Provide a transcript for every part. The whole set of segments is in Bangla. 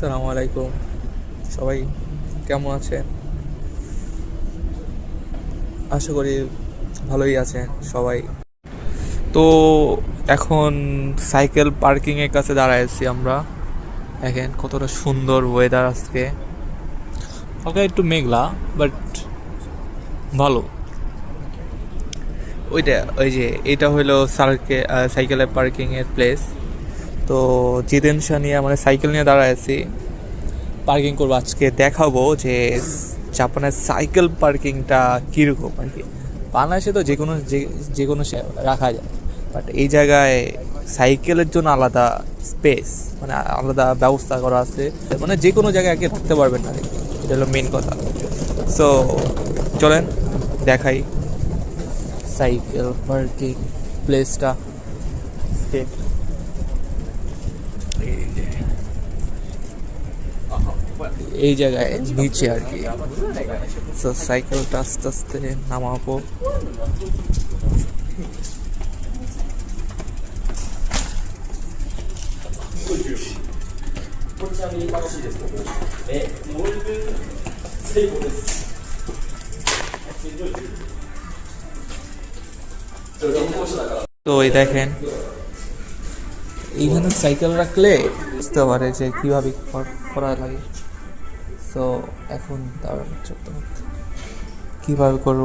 আসসালামু আলাইকুম। সবাই কেমন আছেন? আশা করি ভালোই আছেন সবাই। তো এখন সাইকেল পার্কিংয়ের কাছে দাঁড়ায় আছি আমরা। দেখেন কতটা সুন্দর ওয়েদার আজকে। হালকা একটু মেঘলা বাট ভালো। ওইটা, ওই যে, এটা হলো সার্কে সাইকেলের পার্কিংয়ের প্লেস তো জিতেন শাহ নিয়ে মানে সাইকেল নিয়ে দাঁড়ায় আছি। পার্কিং করব আজকে, দেখাবো যে জাপানের সাইকেল পার্কিংটা কীরকম আর কি। বাংলাদেশে তো যে কোনো যে- কোনো রাখা যায়। বাট এই জায়গায় সাইকেলের জন্য আলাদা স্পেস মানে আলাদা ব্যবস্থা করা আছে। মানে যে কোনো জায়গায় আগে থাকতে পারবেন না। এটা হলো মেন কথা। সো চলেন, দেখাই সাইকেল পার্কিং প্লেসটা যে এই জায়গায় নিচে আর কি। তো সাইকেলটা আস্তে আস্তে নামাবো। তো এই দেখেন এইখানে সাইকেল রাখলে বুঝতে পারে যে কীভাবে করা লাগে। সো এখন তার ছোট্ট কীভাবে করব?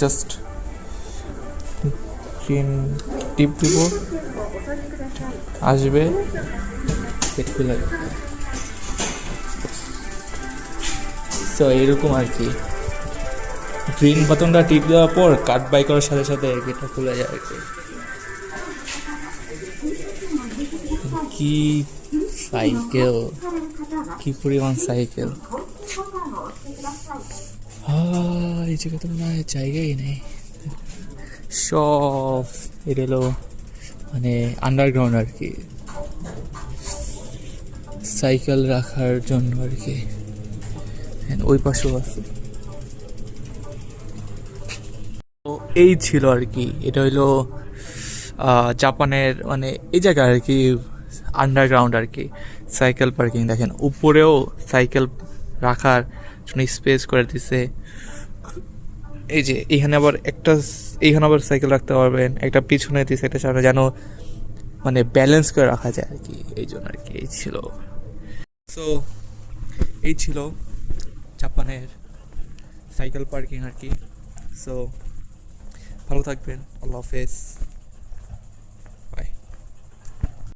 জাস্ট ট্রেন টিপ দিব। আসবে। দেখতে লাগে সো এরকম আর কি। গ্রিন বাটনটা টিপ দেওয়ার পর কাট বাই করার সাথে সাথে গেটটা খুলে যায় আর কি। কি সাইকেল? কি পরিমাণ সাইকেল? এই জায়গায় তো মনে হয় জায়গাই নেই। সব এটা হলো মানে আন্ডারগ্রাউন্ড আর কি। সাইকেল রাখার জন্য আর কি। ওই পাশেও আছে। তো এই ছিল আর কি। এটা হইল জাপানের মানে এই জায়গা আর কি আন্ডারগ্রাউন্ড আর কি সাইকেল পার্কিং দেখেন, উপরেও সাইকেল রাখার জন্য স্পেস করে দিছে। এই যে, এখানে আবার একটা এইখানে আবার সাইকেল রাখতে পারবেন, একটা পিছনে দিছে, একটা সামনে, যেন মানে ব্যালেন্স করে রাখা যায় আর কি, এই জন্য আর কি, এই ছিল। সো এই ছিল জাপানের সাইকেল পার্কিং আর কি। সো ভালো থাকবেন, আল্লাহ হাফেজ।